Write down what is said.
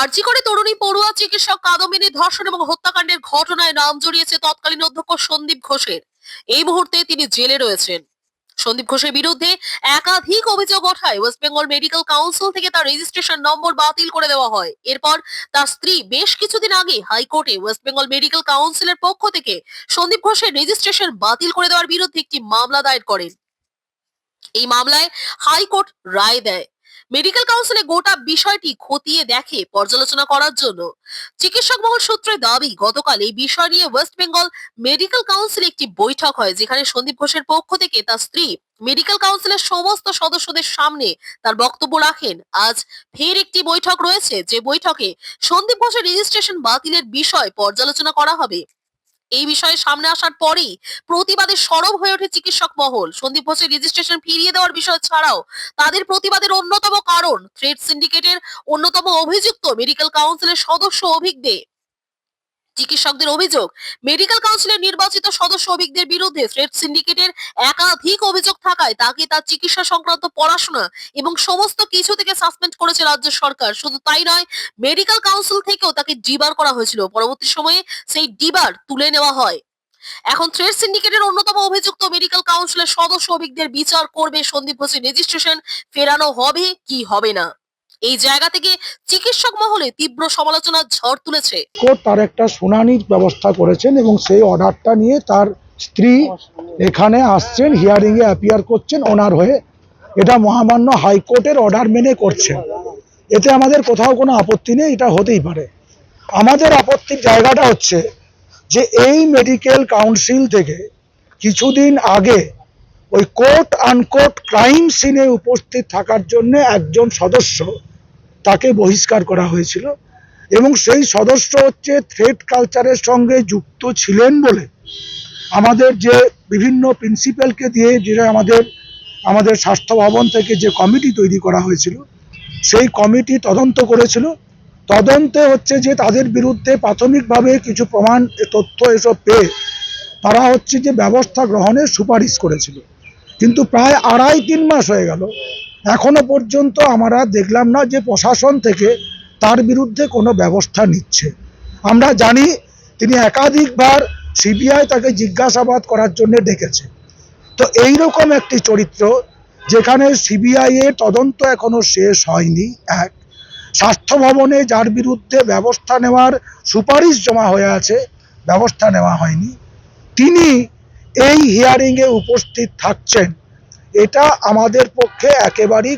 আরজি করে তরুণী পড়ুয়া চিকিৎসক কাদম্বিনী ধর্ষণ এবং হত্যাকাণ্ডের ঘটনায় নাম জড়িয়েছে তৎকালীন অধ্যক্ষ সন্দীপ ঘোষের। এই মুহূর্তে তিনি জেলে রয়েছেন। সন্দীপ ঘোষের বিরুদ্ধে একাধিক অভিযোগ ওঠায় ওয়েস্ট বেঙ্গল মেডিকেল কাউন্সিল থেকে তার রেজিস্ট্রেশন নম্বর বাতিল করে দেওয়া হয়। এরপর তার স্ত্রী বেশ কিছুদিন আগে হাইকোর্টে ওয়েস্ট বেঙ্গল মেডিকেল কাউন্সিলের পক্ষ থেকে সন্দীপ ঘোষের রেজিস্ট্রেশন বাতিল করে দেওয়ার বিরুদ্ধে একটি মামলা দায়ের করেন। এই মামলায় হাইকোর্ট রায় দেয়। মেডিকেল কাউন্সিলে গোটা বিষয়টি খতিয়ে দেখে পর্যালোচনা করার জন্য। চিকিৎসক মহল সূত্রে দাবি, গতকাল এই বিষয় নিয়ে ওয়েস্ট বেঙ্গল মেডিকেল কাউন্সিলে একটি বৈঠক হয়, যেখানে সন্দীপ ঘোষের পক্ষ থেকে তার স্ত্রী মেডিকেল কাউন্সিলের সমস্ত সদস্যদের সামনে তার বক্তব্য রাখেন। আজ ফের একটি বৈঠক রয়েছে, যে বৈঠকে সন্দীপ ঘোষের রেজিস্ট্রেশন বাতিলের বিষয় পর্যালোচনা করা হবে। এই বিষয়ে সামনে আসার পরেই প্রতিবাদে সরব হয়ে ওঠে চিকিৎসক মহল সন্দীপ ঘোষের রেজিস্ট্রেশন ফিরিয়ে দেওয়ার বিষয় ছাড়াও তাদের প্রতিবাদের অন্যতম কারণ ট্রেড সিন্ডিকেটের অন্যতম অভিযুক্ত মেডিকেল কাউন্সিলের সদস্য অভিজ্ঞ। চিকিৎসকদের অভিযোগ, মেডিকেল কাউন্সিলের নির্বাচিত সদস্য অভিজ্ঞদের বিরুদ্ধে ট্রেড সিন্ডিকেটের একাধিক অভিযোগ থাকায় তাকে তার চিকিৎসা সংক্রান্ত পড়াশোনা এবং সমস্ত কিছু থেকে সাসপেন্ড করেছে রাজ্য সরকার। শুধু তাই নয়, মেডিকেল কাউন্সিল থেকেও তাকে ডিবার করা হয়েছিল। পরবর্তী সময়ে সেই ডিবার তুলে নেওয়া হয়। এখন ট্রেড সিন্ডিকেটের অন্যতম অভিযুক্ত মেডিকেল কাউন্সিলের সদস্য অভিজ্ঞদের বিচার করবে সন্দীপ ঘোষের রেজিস্ট্রেশন। ফেরানো হবে কি হবে না? এই জায়গা থেকে চিকিৎসক মহলে তীব্র সমালোচনার ঝড় তুলেছে। কোর্ট তার একটা শুনানির ব্যবস্থা করেছেন এবং সেই অর্ডারটা নিয়ে তার স্ত্রী এখানে আসছেন হিয়ারিংয়ে অ্যাপিয়ার করছেন ওনার হয়ে। এটা মহামান্য হাইকোর্টের অর্ডার মেনে করছেন। এতে আমাদের কোথাও কোনো আপত্তি নেই, এটা হতেই পারে। আমাদের আপত্তির জায়গাটা হচ্ছে যে এই মেডিকেল কাউন্সিল থেকে কিছুদিন আগে ওই কোর্ট আনকোর্ট ক্রাইম সিনে উপস্থিত থাকার জন্য একজন সদস্য তাকে বহিষ্কার করা হয়েছিল এবং সেই সদস্য হচ্ছে থ্রেড কালচারের সঙ্গে যুক্ত ছিলেন বলে। আমাদের যে বিভিন্ন প্রিন্সিপালকে দিয়ে যেটা আমাদের আমাদের স্বাস্থ্য ভবন থেকে যে কমিটি তৈরি করা হয়েছিল, সেই কমিটি তদন্ত করেছিল। তদন্তে হচ্ছে যে তাদের বিরুদ্ধে প্রাথমিকভাবে কিছু প্রমাণ, তথ্য এসব পেয়ে তারা হচ্ছে যে ব্যবস্থা গ্রহণের সুপারিশ করেছিল। কিন্তু প্রায় আড়াই তিন মাস হয়ে গেল। এখনও পর্যন্ত আমরা দেখলাম না যে প্রশাসন থেকে তার বিরুদ্ধে কোনো ব্যবস্থা নিচ্ছে। আমরা জানি তিনি একাধিকবার সিবিআই তাকে জিজ্ঞাসাবাদ করার জন্য ডেকেছে। তো এই রকম একটি চরিত্র যেখানে সিবিআই এর তদন্ত এখনও শেষ হয়নি, এক। স্বাস্থ্য ভবনে যার বিরুদ্ধে ব্যবস্থা নেওয়ার সুপারিশ জমা হয়ে আছে, ব্যবস্থা নেওয়া হয়নি। তিনি এই হিয়ারিং এ উপস্থিত থাকছেন। এটা আমাদের পক্ষে একেবারেই